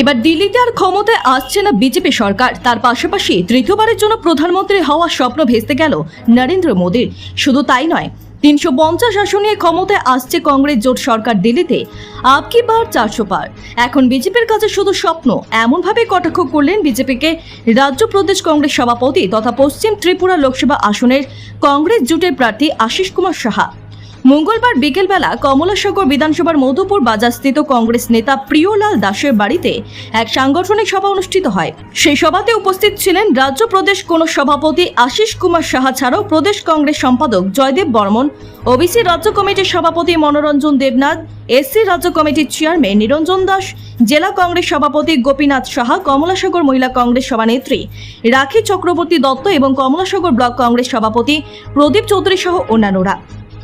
এবার দিল্লিতে আর ক্ষমতায় আসছে না বিজেপি সরকার। তার পাশাপাশি তৃতীয়বারের জন্য প্রধানমন্ত্রী হওয়ার স্বপ্ন ভেস্তে গেল নরেন্দ্র মোদীর। শুধু তাই নয়, তিনশো পঞ্চাশ আসন ক্ষমতায় আসছে কংগ্রেস জোট সরকার দিল্লিতে। আপকি বার চারশো পার? এখন বিজেপির কাছে শুধু স্বপ্ন, এমনভাবে কটাক্ষ করলেন বিজেপিকে রাজ্য প্রদেশ কংগ্রেস সভাপতি তথা পশ্চিম ত্রিপুরা লোকসভা আসনের কংগ্রেস জোটের প্রার্থী আশিস কুমার সাহা। মঙ্গলবার বিকেলবেলা কমলাসাগর বিধানসভার মধুপুর বাজারস্থিত কংগ্রেস নেতা প্রিয়লাল দাসের বাড়িতে এক সাংগঠনিক সভা অনুষ্ঠিত হয়। সেই সভাতে উপস্থিত ছিলেন রাজ্য প্রদেশ কোন সভাপতি আশিস কুমার সাহা ছাড়াও প্রদেশ কংগ্রেস সম্পাদক জয়দেব বর্মন, ওবিসি রাজ্য কমিটির সভাপতি মনোরঞ্জন দেবনাথ, এসসি রাজ্য কমিটির চেয়ারম্যান নিরঞ্জন দাস, জেলা কংগ্রেস সভাপতি গোপীনাথ সাহা, কমলাসাগর মহিলা কংগ্রেস সভানেত্রী রাখি চক্রবর্তী দত্ত এবং কমলাসাগর ব্লক কংগ্রেস সভাপতি প্রদীপ চৌধুরী সহ অন্যান্যরা।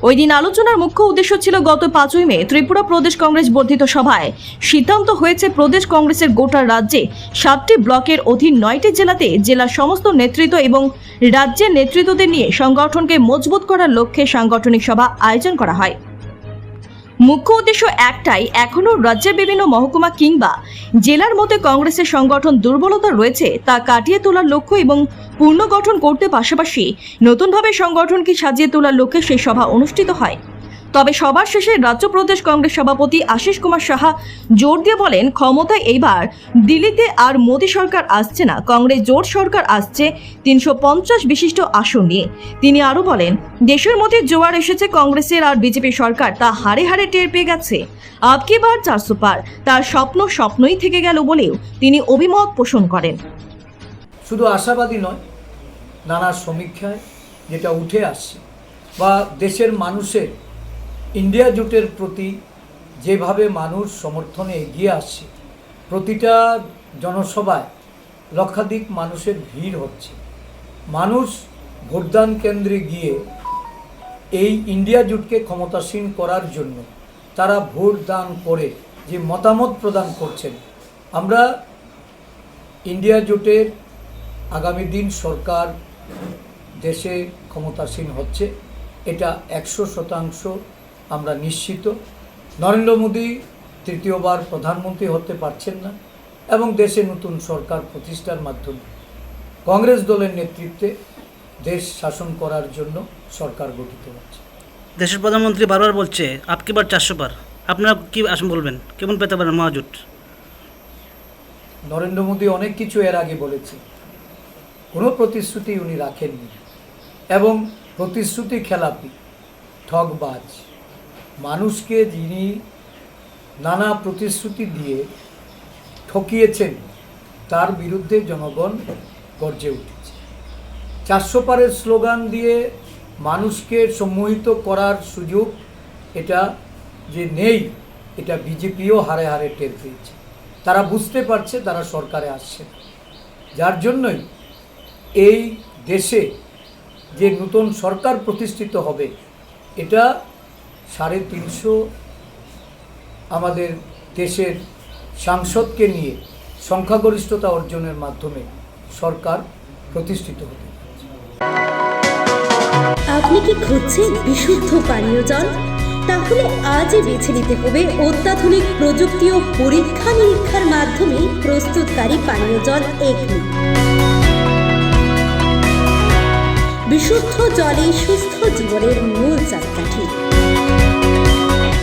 ওই দিন আলোচনার মুখ্য উদ্দেশ্য ছিল গত পাঁচই মে ত্রিপুরা প্রদেশ কংগ্রেস বর্ধিত সভায়। সিদ্ধান্ত হয়েছে প্রদেশ কংগ্রেসের গোটা রাজ্যে সাতটি ব্লকের অধীন নয়টি জেলাতে জেলার সমস্ত নেতৃত্ব এবং রাজ্যের নেতৃত্বদের নিয়ে সংগঠনকে মজবুত করার লক্ষ্যে সাংগঠনিক সভা আয়োজন করা হয়। মুখ্য উদ্দেশ্য একটাই, এখনও রাজ্যের বিভিন্ন মহকুমা কিংবা জেলার মধ্যে কংগ্রেসের সংগঠন দুর্বলতা রয়েছে, তা কাটিয়ে তোলার লক্ষ্য এবং পুনর্গঠন করতে পাশাপাশি নতুনভাবে সংগঠনকে সাজিয়ে তোলার লক্ষ্যে সেই সভা অনুষ্ঠিত হয়। তবে সবার শেষে রাজ্য প্রদেশ কংগ্রেস সভাপতি আশিস কুমার সাহা জোর দিয়ে বলেন, ক্ষমতায় এইবার দিল্লিতে আর মোদী সরকার আসছে না, কংগ্রেস জোট সরকার আসছে তিনশো পঞ্চাশ বিশিষ্ট আসন নিয়ে। তিনি আরও বলেন, দেশের মধ্যে জোয়ার এসেছে, কংগ্রেসের আর বিজেপি সরকার তা হারে হারে টের পেয়ে গেছে। আপকি বার চারশো পার, তার স্বপ্ন স্বপ্নই থেকে গেল বলেও তিনি অভিমত পোষণ করেন। শুধু আশাবাদী নয়, নানা সমীক্ষায় যেটা উঠে আসছে, বা দেশের মানুষের ইন্ডিয়া জোটের প্রতি যেভাবে মানুষ সমর্থনে এগিয়ে আসছে, প্রতিটা জনসভায় লক্ষাধিক মানুষের ভিড় হচ্ছে। মানুষ ভোটদান কেন্দ্রে গিয়ে এই ইন্ডিয়া জোটকে ক্ষমতাসীন করার জন্য তারা ভোট দান করে যে মতামত প্রদান করছেন, আমরা ইন্ডিয়া জোটের আগামী দিন সরকার দেশে ক্ষমতাসীন হচ্ছে। এটা একশো শতাংশ আমরা নিশ্চিত। নরেন্দ্র মোদী তৃতীয়বার প্রধানমন্ত্রী হতে পারছেন না এবং দেশে নতুন সরকার প্রতিষ্ঠার মাধ্যমে। কংগ্রেস দলের নেতৃত্বে দেশ শাসন করার জন্য সরকার গঠিত হচ্ছে। দেশের প্রধানমন্ত্রী বারবার বলছে আপকি বার চারশো পার আপনারা কি আসুন বলবেন? কেমন পেতে পারেন মহাজোট? নরেন্দ্র মোদী অনেক কিছু এর আগে বলেছে। কোনো প্রতিশ্রুতি উনি রাখেননি। এবং প্রতিশ্রুতি খেলাপি ঠকবাজ মানুষকে যিনি নানা প্রতিশ্রুতি দিয়ে ঠকিয়েছেন, তার বিরুদ্ধে জনগণ গর্জে উঠেছে চারশো পারের স্লোগান দিয়ে মানুষকে সম্মোহিত করার সুযোগ এটা যে নেই, এটা বিজেপিও হারে হারে টের পেয়েছে তারা বুঝতে পারছে, তারা সরকারে আসছে। যার জন্যই এই দেশে যে নতুন সরকার প্রতিষ্ঠিত হবে, এটা সাড়ে তিনশো আমাদের দেশের সাংসদকে নিয়ে সংখ্যাগরিষ্ঠতা অর্জনের মাধ্যমে সরকার প্রতিষ্ঠিত হতে আপনি কি খুঁজছেন বিশুদ্ধ পানীয় জল? তাহলে আজই বেছে নিতে হবে অত্যাধুনিক প্রযুক্তি ও পরীক্ষা নিরীক্ষার মাধ্যমে প্রস্তুতকারী পানীয় জল এগনি। বিশুদ্ধ জলে সুস্থ জীবনের মূল চাকাঠি।